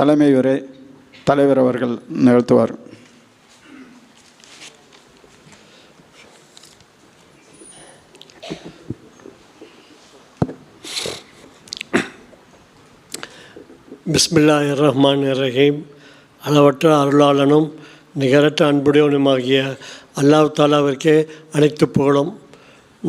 தலைமை உரை தலைவர் அவர்கள் நிகழ்த்துவார். பிஸ்மில்லாஹ் ரஹ்மான் ரஹீம் அளவற்ற அருளாளனும் நிகரற்ற அன்புடையவனுமாகிய அல்லாஹ் தாலாவிற்கே அனைத்து புகழும்.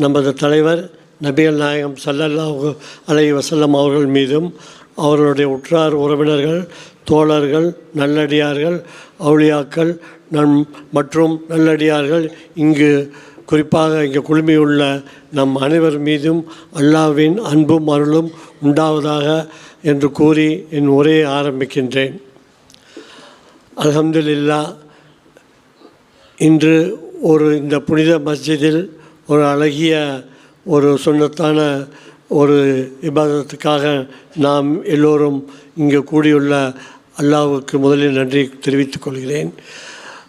நமது தலைவர் நபிகள் நாயகம் சல்லல்லாஹு அலை வசல்லம் அவர்கள் மீதும் அவர்களுடைய உற்றார் உறவினர்கள் தோழர்கள் நல்லடியார்கள் அவுளியாக்கள் நம் மற்றும் நல்லடியார்கள் இங்கு குறிப்பாக இங்கே குழுமியுள்ள நம் அனைவர் மீதும் அல்லாஹ்வின் அன்பும் அருளும் உண்டாவதாக என்று கூறி என் உரையை ஆரம்பிக்கின்றேன். அலமதுல்லா இன்று ஒரு இந்த புனித மஸ்ஜிதில் ஒரு அழகிய ஒரு சுண்ணத்தான ஒரு இபாதத்துக்காக நாம் எல்லோரும் இங்கே கூடியுள்ள அல்லாவுக்கு முதலில் நன்றி தெரிவித்துக் கொள்கிறேன்.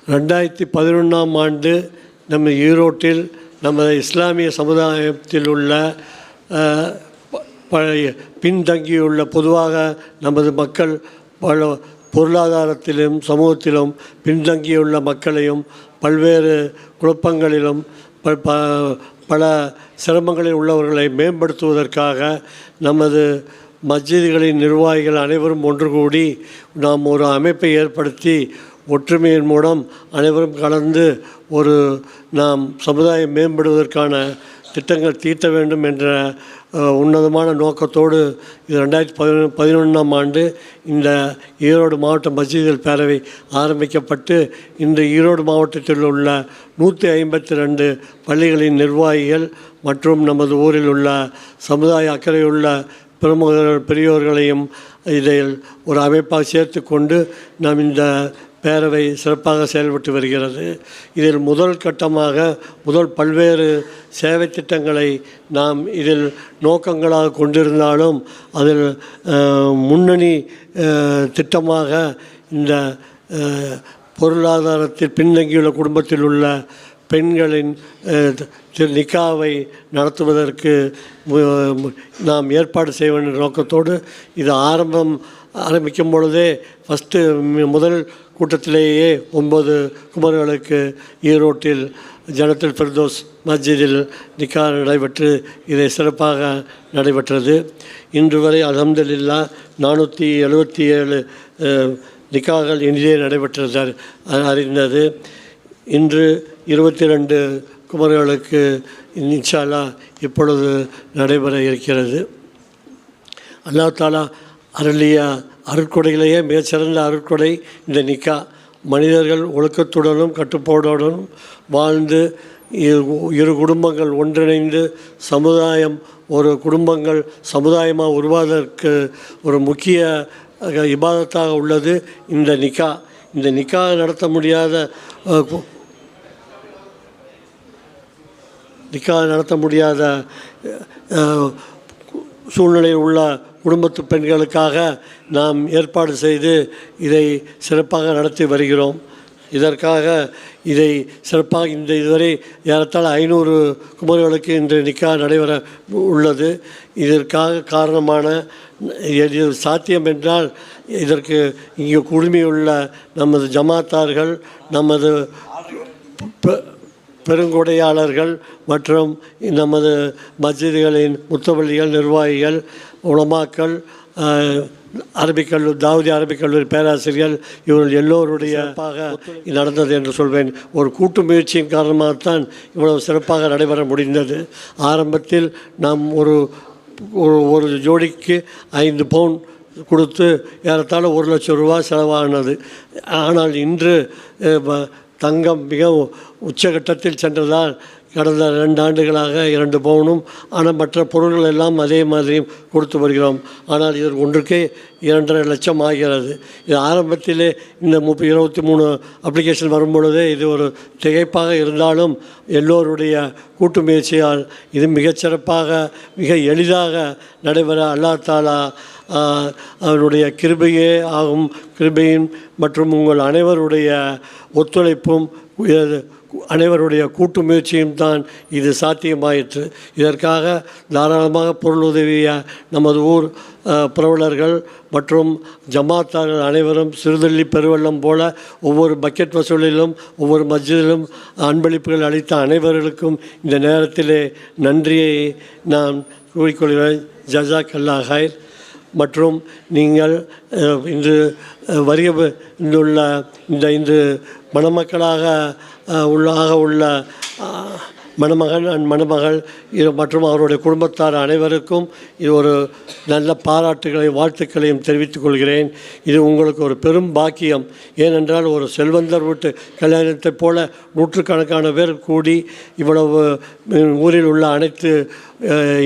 ரெண்டாயிரத்தி பதினொன்றாம் ஆண்டு நம்ம ஈரோட்டில் நமது இஸ்லாமிய சமுதாயத்தில் உள்ள பழைய பின்தங்கியுள்ள பொதுவாக நமது மக்கள் பல பொருளாதாரத்திலும் சமூகத்திலும் பின்தங்கியுள்ள மக்களையும் பல்வேறு குழப்பங்களிலும் ப- ப- பல சிரமங்களில் உள்ளவர்களை மேம்படுத்துவதற்காக நமது மஸ்ஜிதுகளின் நிர்வாகிகள் அனைவரும் ஒன்று கூடி நாம் ஒரு அமைப்பை ஏற்படுத்தி ஒற்றுமையின் மூலம் அனைவரும் கலந்து ஒரு நாம் சமுதாயம் மேம்படுவதற்கான திட்டங்கள் தீட்ட வேண்டும் என்ற உன்னதமான நோக்கத்தோடு இது ரெண்டாயிரத்தி பதினொன்று பதினொன்றாம் ஆண்டு இந்த ஈரோடு மாவட்ட மசீதிகள் பேரவை ஆரம்பிக்கப்பட்டு இன்று ஈரோடு மாவட்டத்தில் உள்ள நூற்றி ஐம்பத்தி ரெண்டு பள்ளிகளின் நிர்வாகிகள் மற்றும் நமது ஊரில் உள்ள சமுதாய அக்கறையுள்ள பிரமுகர்கள் பெரியோர்களையும் இதில் ஒரு அமைப்பாக சேர்த்து கொண்டு நாம் இந்த பேரவை சிறப்பாக செயல்பட்டு வருகிறது. இதில் முதல் கட்டமாக முதல் பல்வேறு சேவை திட்டங்களை நாம் இதில் நோக்கங்களாக கொண்டிருந்தாலும் அதில் முன்னணி திட்டமாக இந்த பொருளாதாரத்தில் பின்தங்கியுள்ள குடும்பத்தில் உள்ள பெண்களின் திரு நிக்காவை நடத்துவதற்கு நாம் ஏற்பாடு செய்ய வேண்டிய நோக்கத்தோடு இது ஆரம்பம் ஆரம்பிக்கும் பொழுதே ஃபஸ்ட்டு முதல் கூட்டத்திலேயே ஒன்பது குமர்களுக்கு ஈரோட்டில் ஜனத்தில் பெர்தோஸ் மஸ்ஜிதில் நிக்கா நடைபெற்று இதை சிறப்பாக நடைபெற்றது. இன்று வரை அல்ஹம்துலில்லா நானூற்றி எழுபத்தி ஏழு நிக்காகள் இனிதே நடைபெற்றது அறிந்தது. இன்று இருபத்தி ரெண்டு குமர்களுக்கு நிச்சாலா இப்பொழுது நடைபெற இருக்கிறது. அல்லாஹ் தாலா அருளிய அருட்கொடையிலேயே மிகச்சிறந்த அருட்கொடை இந்த நிக்கா. மனிதர்கள் ஒழுக்கத்துடனும் கட்டுப்பாடுடனும் வாழ்ந்து இரு இரு குடும்பங்கள் ஒன்றிணைந்து சமுதாயம் ஒரு குடும்பங்கள் சமுதாயமாக உருவாவதற்கு ஒரு முக்கிய இபாதத்தாக உள்ளது இந்த நிக்கா. இந்த நிக்கா நடத்த முடியாத நிக்கா நடத்த முடியாத சூழ்நிலையில் உள்ள குடும்பத்து பெண்களுக்காக நாம் ஏற்பாடு செய்து இதை சிறப்பாக நடத்தி வருகிறோம். இதற்காக இதை சிறப்பாக இந்த இதுவரை ஏறத்தாழ ஐநூறு குமர்களுக்கு இன்று நிக்கா நடைபெற உள்ளது. இதற்காக காரணமான இது சாத்தியம் என்றால் இதற்கு இங்கே குழுமியுள்ள நமது ஜமாத்தார்கள் நமது பெ- பெருங்கொடையாளர்கள் மற்றும் நமது மஸ்ஜிதுகளின் முத்தவள்ளிகள் நிர்வாகிகள் உளமாக்கள் அரபிக் கல்லூரி தாவூதி அரபிக் கல்லூரி பேராசிரியர்கள் இவர்கள் எல்லோருடைய நடந்தது என்று சொல்வேன். ஒரு கூட்டு முயற்சியின் காரணமாகத்தான் இவ்வளவு சிறப்பாக நடைபெற முடிந்தது. ஆரம்பத்தில் நாம் ஒரு ஒரு ஒரு ஜோடிக்கு ஐந்து பவுன் கொடுத்து ஏறத்தாழ ஒரு லட்சம் ரூபா செலவானது. ஆனால் இன்று தங்கம் மிக உச்சகட்டத்தில் சென்றதால் கடந்த ரெண்டு ஆண்டுகளாக இரண்டு பவுனும் ஆனால் மற்ற பொருள்கள் எல்லாம் அதே மாதிரியும் கொடுத்து வருகிறோம். ஆனால் இது ஒன்றுக்கே இரண்டரை லட்சம் ஆகிறது. இது ஆரம்பத்திலே இந்த முப்ப இருபத்தி மூணு அப்ளிகேஷன் வரும்பொழுதே இது ஒரு திகைப்பாக இருந்தாலும் எல்லோருடைய கூட்டு முயற்சியால் இது மிகச்சிறப்பாக மிக எளிதாக நடைபெற அல்லா தாலா அவருடைய கிருபையே ஆகும். கிருபையின் மற்றும் உங்கள் அனைவருடைய ஒத்துழைப்பும் அனைவருடைய கூட்டு முயற்சியும் தான் இது சாத்தியமாயிற்று. இதற்காக தாராளமாக பொருளுதவிய நமது ஊர் புரவலர்கள் மற்றும் ஜமாத்தார்கள் அனைவரும் சிறுதள்ளி பெருவெள்ளம் போல ஒவ்வொரு பக்கெட் வசூலிலும் ஒவ்வொரு மஸ்ஜிதிலும் அன்பளிப்புகள் அளித்த அனைவர்களுக்கும் இந்த நேரத்திலே நன்றியை நான் கூறிக்கொள்கிறேன். ஜசாக் அல்லா ஹைர். மற்றும் நீங்கள் இன்று அஹ், வரிய உள்ள இந்த இன்று மணமக்களாக உள்ளாக உள்ள மணமகன் அண்ட் மணமகள் இது மற்றும் அவருடைய குடும்பத்தார் அனைவருக்கும் இது ஒரு நல்ல பாராட்டுகளையும் வாழ்த்துக்களையும் தெரிவித்துக் கொள்கிறேன். இது உங்களுக்கு ஒரு பெரும் பாக்கியம். ஏனென்றால் ஒரு செல்வந்தர் வீட்டு கல்யாணத்தைப் போல நூற்றுக்கணக்கான பேர் கூடி இவ்வளவு ஊரில் உள்ள அனைத்து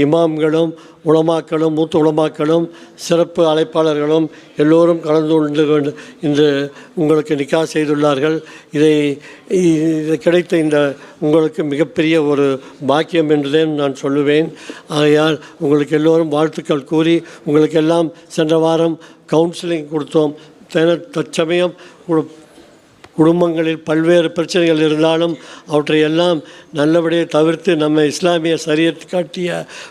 இமாம்களும் உலமாக்களும் மூத்த உலமாக்களும் சிறப்பு அழைப்பாளர்களும் எல்லோரும் கலந்து கொண்டு கொண்டு இன்று உங்களுக்கு நிக்கா செய்துள்ளார்கள். இதை இது கிடைத்த இந்த உங்களுக்கு மிகப்பெரிய ஒரு பாக்கியம் என்றுதான் நான் சொல்லுவேன். ஆகையால் உங்களுக்கு எல்லோரும் வாழ்த்துக்கள் கூறி உங்களுக்கெல்லாம் சென்ற வாரம் கவுன்சிலிங் கொடுத்தோம். தற்சமயம் குடும்பங்களில் பல்வேறு பிரச்சனைகள் இருந்தாலும் அவற்றை எல்லாம் நல்லபடியாக தவிர்த்து நம்ம இஸ்லாமிய சரியத் காட்டிய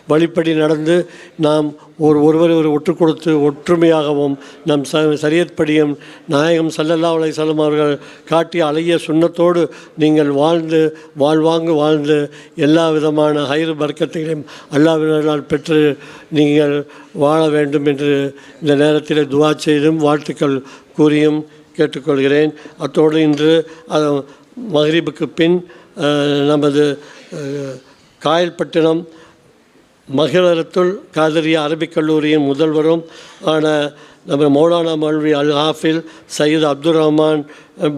வழிப்படி நடந்து நாம் ஒரு ஒருவர் ஒரு ஒற்று கொடுத்து ஒற்றுமையாகவும் நம் ச சரியத்படியும் நாயகம் சல்லல்லா அலைஹிஸ்ஸலாம் அவர்கள் காட்டிய அழகிய சுண்ணத்தோடு நீங்கள் வாழ்ந்து வாழ்வாங்கு வாழ்ந்து எல்லா விதமான ஹைறு வர்க்கத்தையும் அல்லாவினால் பெற்று நீங்கள் வாழ வேண்டும் என்று இந்த நேரத்தில் துவா செய்தும் வாழ்த்துக்கள் கூறியும் கேட்டுக்கொள்கிறேன். அத்தோடு இன்று அது மகரிபுக்கு பின் நமது காயல்பட்டினம் மகிழரத்துல் காதரியா அரபிக் கல்லூரியின் முதல்வரும் ஆன நம்ம மௌலானா மல்வி அல் ஹாஃபில் சையீத் அப்துல் ரஹ்மான்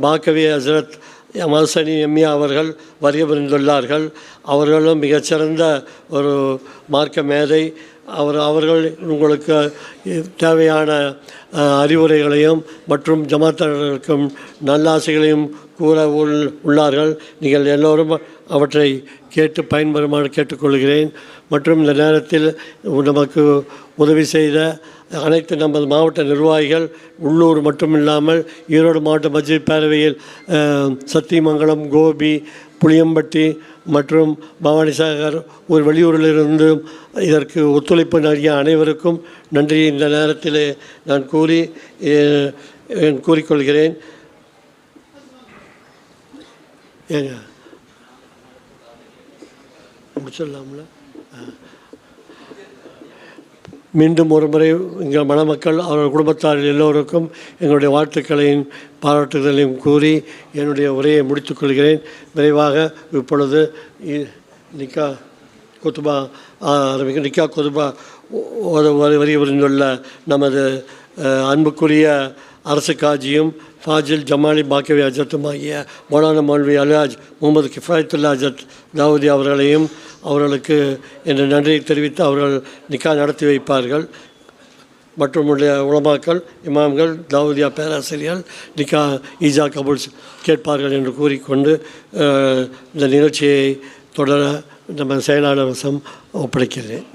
பாக்கவி ஹசரத் மதுசனி எம்யா அவர்கள் வரிய புரிந்துள்ளார்கள். அவர்களும் மிகச்சிறந்த ஒரு மார்க்க மேதை. அவர் அவர்கள் உங்களுக்கு தேவையான அறிவுரைகளையும் மற்றும் ஜமாத்தாளர்களுக்கும் நல்லாசைகளையும் கூற உள் உள்ளார்கள். நீங்கள் எல்லோரும் அவற்றை கேட்டு பயன்பெறுமாறு கேட்டுக்கொள்கிறேன். மற்றும் இந்த நேரத்தில் நமக்கு உதவி செய்த அனைத்து நமது மாவட்ட நிர்வாகிகள் உள்ளூர் மட்டுமில்லாமல் ஈரோடு மாவட்ட மஸ்ஜித் பேரவையில் சத்தியமங்கலம் கோபி புளியம்பட்டி மற்றும் பவானி சாகர் ஒரு வெளியூரிலிருந்து இதற்கு ஒத்துழைப்பு நல்கிய அனைவருக்கும் நன்றி. இந்த நேரத்தில் நான் கூறி கூறிக்கொள்கிறேன். ஏங்க முடிச்சிடலாம்ல? மீண்டும் ஒரு முறை எங்கள் மணமக்கள் அவர்கள் குடும்பத்தார் எல்லோருக்கும் எங்களுடைய வாழ்த்துக்களையும் பாராட்டுதலையும் கூறி என்னுடைய உரையை முடித்துக்கொள்கிறேன் விரைவாக இப்பொழுது நிக்கா குத்துபா ஆரம்பிக்கும் நிக்கா குத்துபா வரி வரி புரிந்துள்ள நமது அன்புக்குரிய அரசு காஜியும் ஃபாஜில் ஜமாலி பாக்கவி அஜத்துமாகிய மௌலான மௌல்வி அலாஜ் முகமது கிஃபாயத்துல்லா அஜத் தாவூதி அவர்களையும் அவர்களுக்கு என்ற நன்றியை தெரிவித்து அவர்கள் நிக்கா நடத்தி வைப்பார்கள் மற்றும் உடைய உலமாக்கள் இமாம்கள் தாவூதியா பேராசிரியர் நிக்கா ஈஜா கபூல் கேட்பார்கள் என்று கூறிக்கொண்டு இந்த நிகழ்ச்சியை தொடர நம்ம செயலாளர் வசம் ஒப்படைக்கிறேன்